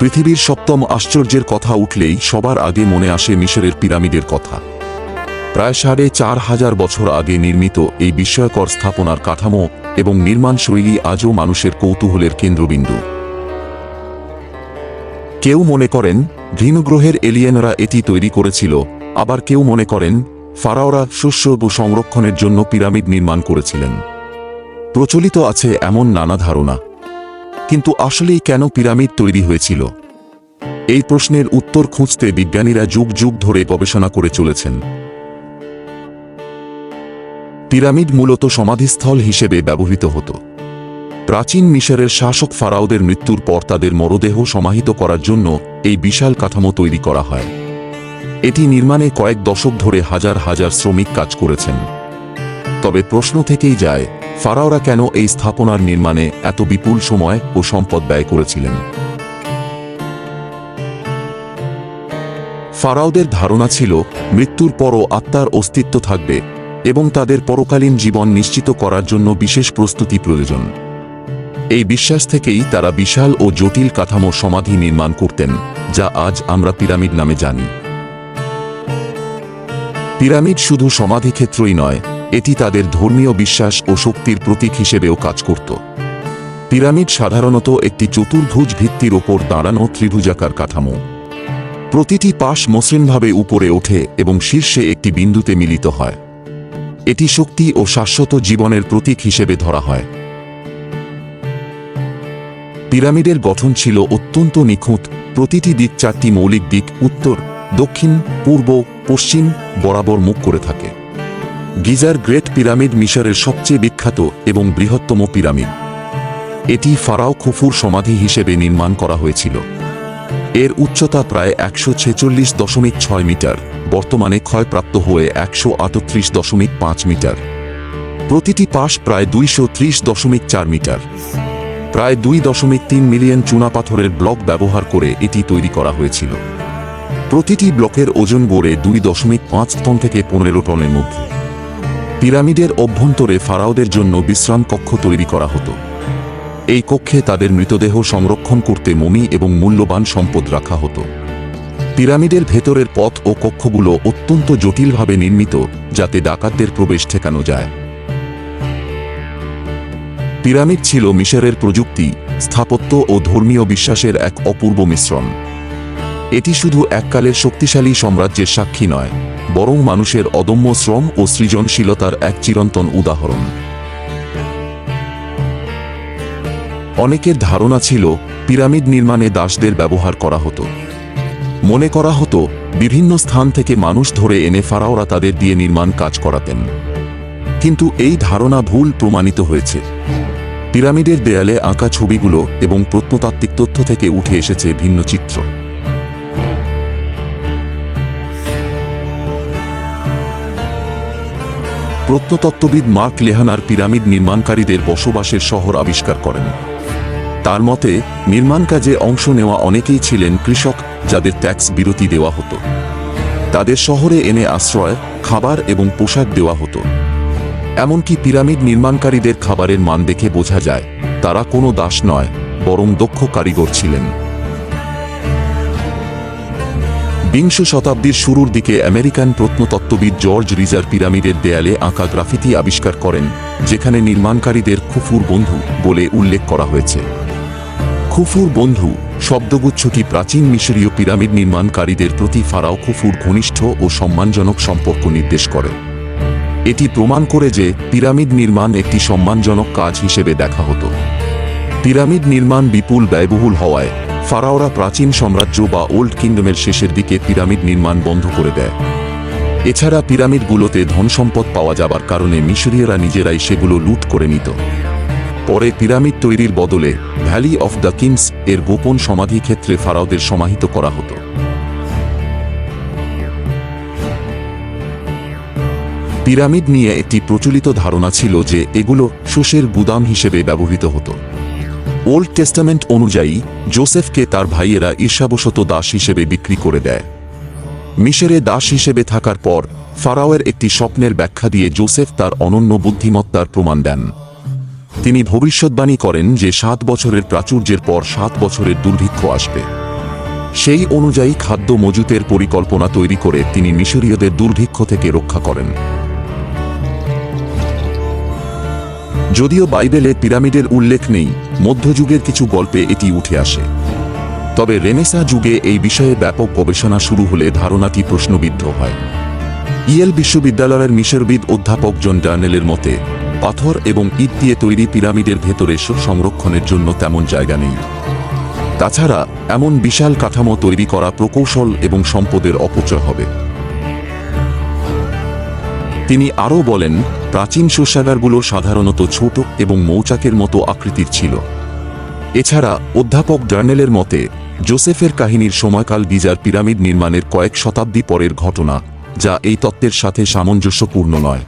পৃথিবীর সপ্তম আশ্চর্যের কথা উঠলেই সবার আগে মনে আসে মিশরের পিরামিডের কথা। প্রায় সাড়ে চার হাজার বছর আগে নির্মিত এই বিস্ময়কর স্থাপনার কাঠামো এবং নির্মাণ শৈলী আজও মানুষের কৌতূহলের কেন্দ্রবিন্দু। কেউ মনে করেন ভিনগ্রহের এলিয়েনরা এটি তৈরি করেছিল, আবার কেউ মনে করেন, ফারাওরা শস্য ও সংরক্ষণের জন্য পিরামিড নির্মাণ করেছিলেন। প্রচলিত আছে এমন নানা ধারণা। কিন্তু আসলেই কেন পিরামিড তৈরি হয়েছিল? এই প্রশ্নের উত্তর খুঁজতে বিজ্ঞানীরা যুগ যুগ ধরে গবেষণা করে চলেছেন। পিরামিড মূলত সমাধিস্থল হিসেবে ব্যবহৃত হতো। প্রাচীন মিশরের শাসক ফারাওদের মৃত্যুর পর তাদের মরদেহ সমাহিত করার জন্য এই বিশাল কাঠামো তৈরি করা হয়। এটি নির্মাণে কয়েক দশক ধরে হাজার হাজার শ্রমিক কাজ করেছেন। তবে প্রশ্ন থেকেই যায় ফারাওরা কেন এই স্থাপনার নির্মাণে এত বিপুল সময় ও সম্পদ ব্যয় করেছিলেন? ফারাওদের ধারণা ছিল, মৃত্যুর পরও আত্মার অস্তিত্ব থাকবে এবং তাদের পরকালীন জীবন নিশ্চিত করার জন্য বিশেষ প্রস্তুতি প্রয়োজন। এই বিশ্বাস থেকেই তারা বিশাল ও জটিল কাঠামো সমাধি নির্মাণ করতেন, যা আজ আমরা পিরামিড নামে জানি। পিরামিড শুধু সমাধিক্ষেত্রই নয় এটি তাদের ধর্মীয় বিশ্বাস ও শক্তির প্রতীক হিসেবেও কাজ করত। পিরামিড সাধারণত একটি চতুর্ভুজ ভিত্তির ওপর দাঁড়ানো ত্রিভুজাকার কাঠামো। প্রতিটি পাশ মসৃণভাবে উপরে ওঠে এবং শীর্ষে একটি বিন্দুতে মিলিত হয়। এটি শক্তি ও শাশ্বত জীবনের প্রতীক হিসেবে ধরা হয়। পিরামিডের গঠন ছিল অত্যন্ত নিখুঁত। প্রতিটি দিক চারটি মৌলিক দিক উত্তর, দক্ষিণ, পূর্ব, পশ্চিম বরাবর মুখ করে থাকে। গিজার গ্রেট পিরামিড মিশরের সবচেয়ে বিখ্যাত এবং বৃহত্তম পিরামিড। এটি ফারাও খুফুর সমাধি হিসেবে নির্মাণ করা হয়েছিল। এর উচ্চতা প্রায় একশো ছেচল্লিশ দশমিক ছয় মিটার, বর্তমানে ক্ষয়প্রাপ্ত হয়ে একশো আটত্রিশ দশমিক পাঁচ মিটার। প্রতিটি পাশ প্রায় দুইশো ত্রিশ দশমিক চার মিটার। প্রায় দুই দশমিক তিন মিলিয়ন চুনাপাথরের ব্লক ব্যবহার করে এটি তৈরি করা হয়েছিল। প্রতিটি ব্লকের ওজন গড়ে দুই দশমিক পাঁচ টন থেকে পনেরো টনের মধ্যে। পিরামিডের অভ্যন্তরে ফারাওদের জন্য বিশ্রাম কক্ষ তৈরি করা হতো। এই কক্ষে তাদের মৃতদেহ সংরক্ষণ করতে মমি এবং মূল্যবান সম্পদ রাখা হতো। পিরামিডের ভেতরের পথ ও কক্ষগুলো অত্যন্ত জটিলভাবে নির্মিত, যাতে ডাকাতদের প্রবেশ ঠেকানো যায়। পিরামিড ছিল মিশরের প্রযুক্তি, স্থাপত্য ও ধর্মীয় বিশ্বাসের এক অপূর্ব মিশ্রণ। এটি শুধু এককালের শক্তিশালী সাম্রাজ্যের সাক্ষী নয়। বরং মানুষের অদম্য শ্রম ও সৃজনশীলতার এক চিরন্তন উদাহরণ। অনেকের ধারণা ছিল পিরামিড নির্মাণে দাসদের ব্যবহার করা হতো। মনে করা হতো, বিভিন্ন স্থান থেকে মানুষ ধরে এনে ফারাওরা তাদের দিয়ে নির্মাণ কাজ করাতেন। কিন্তু এই ধারণা ভুল প্রমাণিত হয়েছে। পিরামিডের দেয়ালে আঁকা ছবিগুলো এবং প্রত্নতাত্ত্বিক তথ্য থেকে উঠে এসেছে ভিন্ন চিত্র। প্রত্নতত্ত্ববিদ মার্ক লেহানার পিরামিড নির্মাণকারীদের বসবাসের শহর আবিষ্কার করেন। তার মতে নির্মাণ কাজে অংশ নেওয়া অনেকেই ছিলেন কৃষক, যাদের ট্যাক্স বিরতি দেওয়া হতো। তাদের শহরে এনে আশ্রয়, খাবার এবং পোশাক দেওয়া হতো। এমনকি পিরামিড নির্মাণকারীদের খাবারের মান দেখে বোঝা যায়, তারা কোনো দাস নয়, বরং দক্ষ কারিগর ছিলেন। বিংশ শতাব্দীর শুরুর দিকে আমেরিকান প্রত্নতত্ত্ববিদ জর্জ রিজার পিরামিডের দেয়ালে আঁকা গ্রাফিতি আবিষ্কার করেন, যেখানে নির্মাণকারীদের খুফুর বন্ধু বলে উল্লেখ করা হয়েছে। খুফুর বন্ধু শব্দগুচ্ছটি প্রাচীন মিশরীয় পিরামিড নির্মাণকারীদের প্রতি ফারাও খুফুর ঘনিষ্ঠ ও সম্মানজনক সম্পর্ক নির্দেশ করে। এটি প্রমাণ করে যে পিরামিড নির্মাণ একটি সম্মানজনক কাজ হিসেবে দেখা হতো। পিরামিড নির্মাণ বিপুল ব্যয়বহুল হওয়ায় ফারাওরা প্রাচীন সাম্রাজ্য বা ওল্ড কিংডমের শেষের দিকে পিরামিড নির্মাণ বন্ধ করে দেয়। এছাড়া পিরামিডগুলোতে ধনসম্পদ পাওয়া যাবার কারণে মিশরীয়রা নিজেরাই সেগুলো লুট করে নিত। পরে পিরামিড তৈরির বদলে ভ্যালি অফ দ্য কিংস এর গোপন সমাধি ক্ষেত্রে ফারাওদের সমাহিত করা হতো। পিরামিড নিয়ে একটি প্রচলিত ধারণা ছিল যে এগুলো শোষের গুদাম হিসেবে ব্যবহৃত হতো। ওল্ড টেস্টামেন্ট অনুযায়ী জোসেফকে তার ভাইয়েরা ঈর্ষাবশত দাস হিসেবে বিক্রি করে দেয়। মিশরে দাস হিসেবে থাকার পর, ফারাওয়ের একটি স্বপ্নের ব্যাখ্যা দিয়ে জোসেফ তার অনন্য বুদ্ধিমত্তার প্রমাণ দেন। তিনি ভবিষ্যৎবাণী করেন যে সাত বছরের প্রাচুর্যের পর সাত বছরের দুর্ভিক্ষ আসবে। সেই অনুযায়ী খাদ্য মজুতের পরিকল্পনা তৈরি করে তিনি মিশরীয়দের দুর্ভিক্ষ থেকে রক্ষা করেন। যদিও বাইবেলে পিরামিডের উল্লেখ নেই, মধ্যযুগের কিছু গল্পে এটি উঠে আসে। তবে রেনেসা যুগে এই বিষয়ে ব্যাপক গবেষণা শুরু হলে ধারণাটি প্রশ্নবিদ্ধ হয়। ইয়েল বিশ্ববিদ্যালয়ের মিশরবিদ অধ্যাপক জন ডার্নেলের মতে, পাথর এবং ইট দিয়ে তৈরি পিরামিডের ভেতরে সংরক্ষণের জন্য তেমন জায়গা নেই। তাছাড়া, এমন বিশাল কাঠামো তৈরি করা প্রকৌশল এবং সম্পদের অপচয় হবে। তিনি আরও বলেন, প্রাচীন শস্যাগারগুলো সাধারণত ছোট এবং মৌচাকের মতো আকৃতির ছিল। এছাড়া অধ্যাপক ডার্নেলের মতে, জোসেফের কাহিনীর সময়কাল গিজার পিরামিড নির্মাণের কয়েক শতাব্দী পরের ঘটনা, যা এই তত্ত্বের সাথে সামঞ্জস্যপূর্ণ নয়।